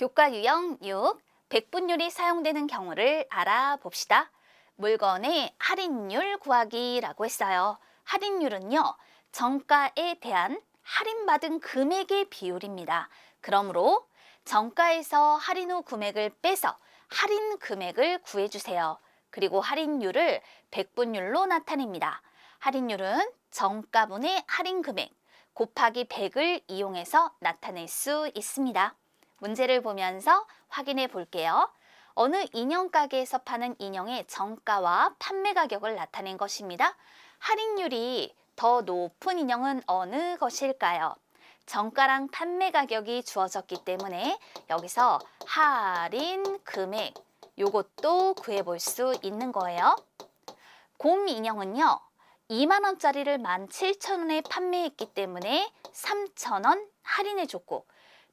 교과 유형 6. 백분율이 사용되는 경우를 알아봅시다. 물건의 할인율 구하기라고 했어요. 할인율은요, 정가에 대한 할인받은 금액의 비율입니다. 그러므로 정가에서 할인 후 금액을 빼서 할인 금액을 구해주세요. 그리고 할인율을 백분율로 나타냅니다. 할인율은 정가분의 할인 금액 곱하기 100을 이용해서 나타낼 수 있습니다. 문제를 보면서 확인해 볼게요. 어느 인형 가게에서 파는 인형의 정가와 판매 가격을 나타낸 것입니다. 할인율이 더 높은 인형은 어느 것일까요? 정가랑 판매 가격이 주어졌기 때문에 여기서 할인 금액 요것도 구해 볼 수 있는 거예요. 곰 인형은요. 2만 원짜리를 17,000원에 판매했기 때문에 3,000원 할인해 줬고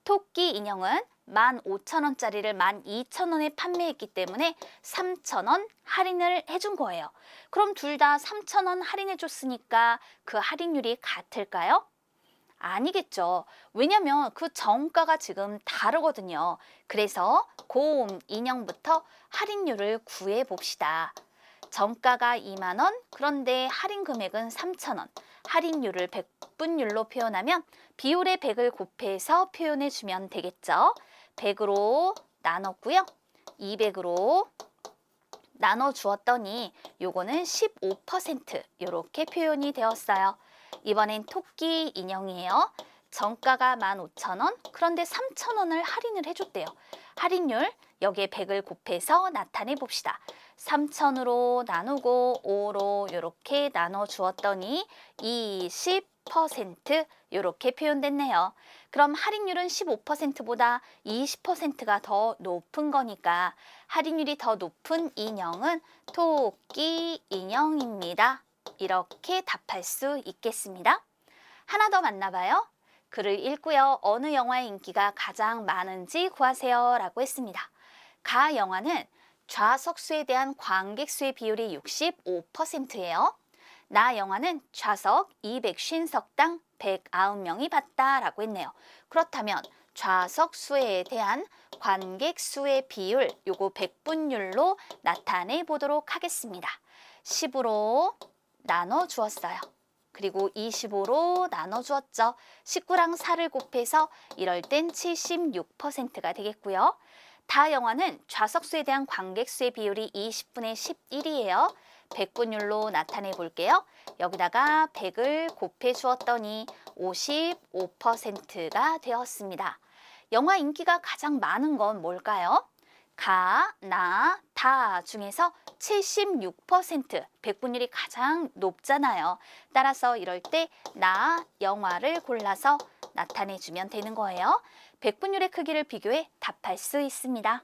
토끼 인형은 15,000원짜리를 12,000원에 판매했기 때문에 3,000원 할인을 해준 거예요. 그럼 둘다 3,000원 할인해 줬으니까 그 할인율이 같을까요? 아니겠죠. 왜냐면 그 정가가 지금 다르거든요. 그래서 곰 인형부터 할인율을 구해 봅시다. 정가가 2만 원, 그런데 할인 금액은 3천 원. 할인율을 100분율로 표현하면 비율의 100을 곱해서 표현해 주면 되겠죠. 100으로 나눴고요. 200으로 나눠 주었더니 요거는 15% 이렇게 표현이 되었어요. 이번엔 토끼 인형이에요. 정가가 15,000원, 그런데 3,000원을 할인을 해줬대요. 할인율, 여기에 100을 곱해서 나타내 봅시다. 3,000으로 나누고 5로 이렇게 나눠 주었더니 20% 이렇게 표현됐네요. 그럼 할인율은 15%보다 20%가 더 높은 거니까 할인율이 더 높은 인형은 토끼 인형입니다. 이렇게 답할 수 있겠습니다. 하나 더 만나봐요. 글을 읽고요. 어느 영화의 인기가 가장 많은지 구하세요. 라고 했습니다. 가 영화는 좌석 수에 대한 관객 수의 비율이 65%예요. 나 영화는 좌석 250석당 109명이 봤다라고 했네요. 그렇다면 좌석 수에 대한 관객 수의 비율 요거 100분율로 나타내 보도록 하겠습니다. 10으로 나눠 주었어요. 그리고 25로 나눠 주었죠. 19랑 4를 곱해서 이럴 땐 76%가 되겠고요. 다 영화는 좌석수에 대한 관객수의 비율이 20분의 11이에요. 100분율로 나타내 볼게요. 여기다가 100을 곱해 주었더니 55%가 되었습니다. 영화 인기가 가장 많은 건 뭘까요? 가, 나, 다 중에서 76% 백분율이 가장 높잖아요. 따라서 이럴 때 나, 영화를 골라서 나타내 주면 되는 거예요. 백분율의 크기를 비교해 답할 수 있습니다.